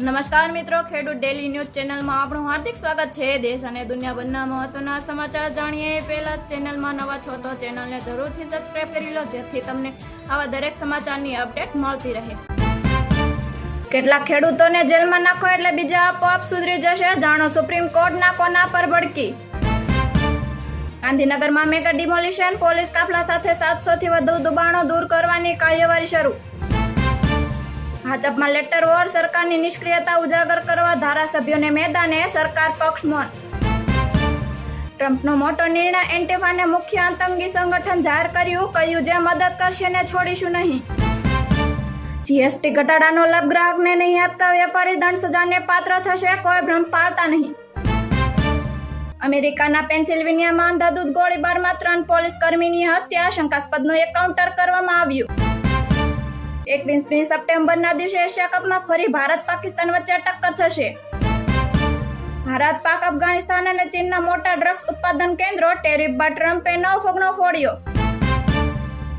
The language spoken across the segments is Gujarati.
નમસ્કાર મિત્રો, ખેડૂત ડેલી ન્યૂઝ ચેનલમાં આપણું હાર્દિક સ્વાગત છે. દેશ અને દુનિયાભરના મહત્વના સમાચાર જાણીએ. પહેલા ચેનલમાં નવા છો તો ચેનલને જરૂરથી સબસ્ક્રાઇબ કરી લો, જેથી તમને આવા દરેક સમાચારની અપડેટ મળતી રહે. કેટલાક ખેડૂતોને જેલમાં નાખો એટલે બીજા આપોઆપ સુધરી જશે. જાણો સુપ્રીમ કોર્ટના કોના પર ભડકી? ગાંધીનગરમાં મેગા ડિમોલિશન, પોલીસ કાફલા સાથે સાતસો થી વધુ દુબાણો દૂર કરવાની કાર્યવાહી શરૂ. ભાજપમાં લેટર વોર, સરકારની નિષ્ક્રિયતા ઉજાગર કરવા ધારાસભ્યોને મેદાને સરકાર પક્ષ મૌન. ટ્રમ્પનો મોટો નિર્ણય એન્ટિફાને મુખ્ય આતંકી સંગઠન જાહેર કર્યું, કહ્યું જે મદદ કરશે ને છોડીશું નહીં. જીએસટી ઘટાડાનો લાભ ગ્રાહકને નહીં આપતા વેપારી દંડ સજાને પાત્ર થશે, કોઈ ભ્રમ પાળતા નહીં. અમેરિકાના પેન્સિલ્વેનિયામાં અંધાધૂત ગોળીબારમાં ત્રણ પોલીસ કર્મીની હત્યા, શંકાસ્પદનું એકાઉન્ટર કરવામાં આવ્યું. એકવીસમી સપ્ટેમ્બરના દિવસે એશિયા કપમાં ફરી ભારત પાકિસ્તાન વચ્ચે ટક્કર થશે. ભારત પાક અફઘાનિસ્તાન અને ચીનના મોટા ડ્રગ્સ ઉત્પાદન કેન્દ્રો ટેરિફ બાદ ટ્રમ્પે નવ ફોગનો ફોડ્યો.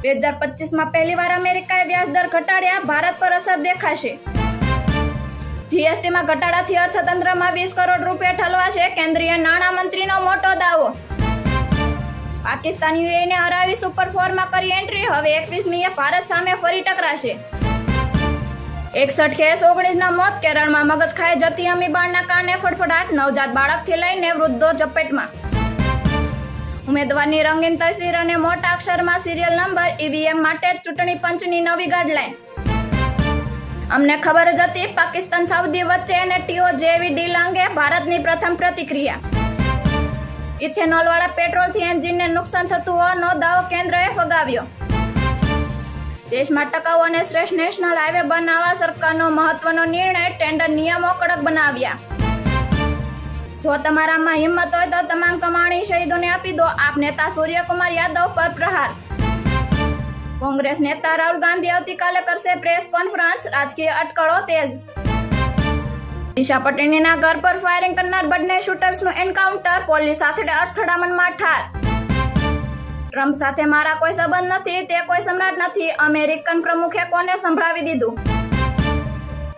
બે હજાર પચીસમાં પહેલીવાર અમેરિકાએ વ્યાજદર ઘટાડ્યા, ભારત પર અસર દેખાશે. જીએસટીમાં ઘટાડાથી અર્થતંત્રમાં વીસ કરોડ રૂપિયા ઠલવાશે કેન્દ્રીય નાણામંત્રીનો મોટો દાવો. પાકિસ્તાન યુએને હરાવી સુપર ફોરમાં કરી એન્ટ્રી હવે એકવીસમીએ ભારત સામે ફરી ટકરાશે. એકસઠ કેસ ઓગણીસના મોત. કેરળમાં મગજ ખાઈ જતી અમીબાળના કારણે ફડફડાટ. નવજાત બાળકથી લઈને વૃદ્ધો ઝપેટમાં. ઉમેદવારની રંગીન તસવીર અને મોટા અક્ષરમાં સિરિયલ નંબર ઈવીએમ માટે ચૂંટણી પંચની નવી ગાઈડલાઈન અમને ખબર જ હતી પાકિસ્તાન સાઉદી વચ્ચે અને ટીઓ જેવી ડીલ અંગે ભારતની પ્રથમ પ્રતિક્રિયા. ઇથેનોલ વાળા પેટ્રોલથી એન્જિનને નુકસાન થતું હોવાનો દાવો કેન્દ્રએ ફગાવ્યો. દેશમાં ટકાઉ અને શ્રેષ્ઠ નેશનલ હાઈવે બનાવવા સરકારનો મહત્વનો નિર્ણય ટેન્ડર નિયમો કડક બનાવ્યા. જો તમારામાં હિંમત હોય તો તમામ કમાણી શહીદોને આપી દો. આપ નેતા સૂર્યકુમાર યાદવ પર પ્રહાર. કોંગ્રેસ નેતા રાહુલ ગાંધી આવતીકાલે કરશે પ્રેસ કોન્ફરન્સ. રાજકીય અટકળો તેજ. દિશા પટેલના ઘર પર ફાયરિંગ કરનાર બંને શૂટર્સનું એન્કાઉન્ટર પોલીસ સાથે અથડામણમાં ઠાર ટ્રમ્પ સાથે મારા કોઈ સંબંધ નથી, તે કોઈ સમ્રાટ નથી. અમેરિકન પ્રમુખે કોને સંભળાવી દીધું?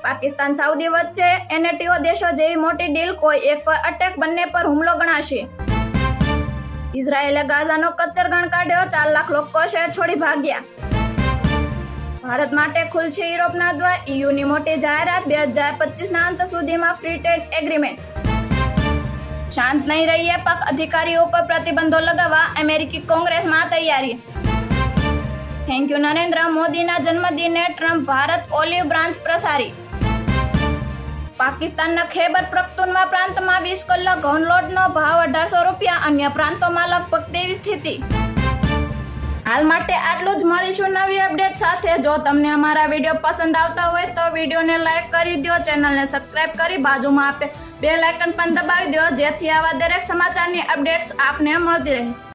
પાકિસ્તાન સાઉદી વચ્ચે એનએટીઓ દેશો જેવી મોટી ડીલ કોઈ એક પર અટેક બંને પર હુમલો ગણાશે. ઇઝરાયેલે ગાઝાનો કચ્ચરગણ કાઢ્યો ચાર લાખ લોકો શહેર છોડી ભાગ્યા. ભારત માટે ખુલશે યુરોપના દ્વાર. ઈયુની મોટી જાહેરાત બે હજાર પચીસના અંત સુધીમાં ફ્રી ટ્રેડ એગ્રીમેન્ટ શાંત નહીં રહીએ પાક અધિકારીઓ પર પ્રતિબંધો લગાવવા અમેરિકી કોંગ્રેસમાં તૈયારી. થેન્ક યુ નરેન્દ્ર મોદીના જન્મદિને ટ્રમ્પ ભારત ઓલિવ બ્રાન્ચ પ્રસારી. પાકિસ્તાનના ખૈબર પખ્તુનવા પ્રાંતમાં વીસ કલાક ઘઉં ભાવ અઢારસો રૂપિયા, અન્ય પ્રાંતોમાં લગભગ તેવી સ્થિતિ. હાલ માટે આટલું જ. મળીશું નવી અપડેટ સાથે. જો તમને અમારા વીડિયો પસંદ આવતા હોય તો વિડીયોને લાઈક કરી દો ચેનલને સબસ્ક્રાઇબ કરી બાજુમાં આપે. બે લાઇકન પણ દબાવી દો જેથી આવા દરેક સમાચારની અપડેટ્સ આપને મળતી રહે.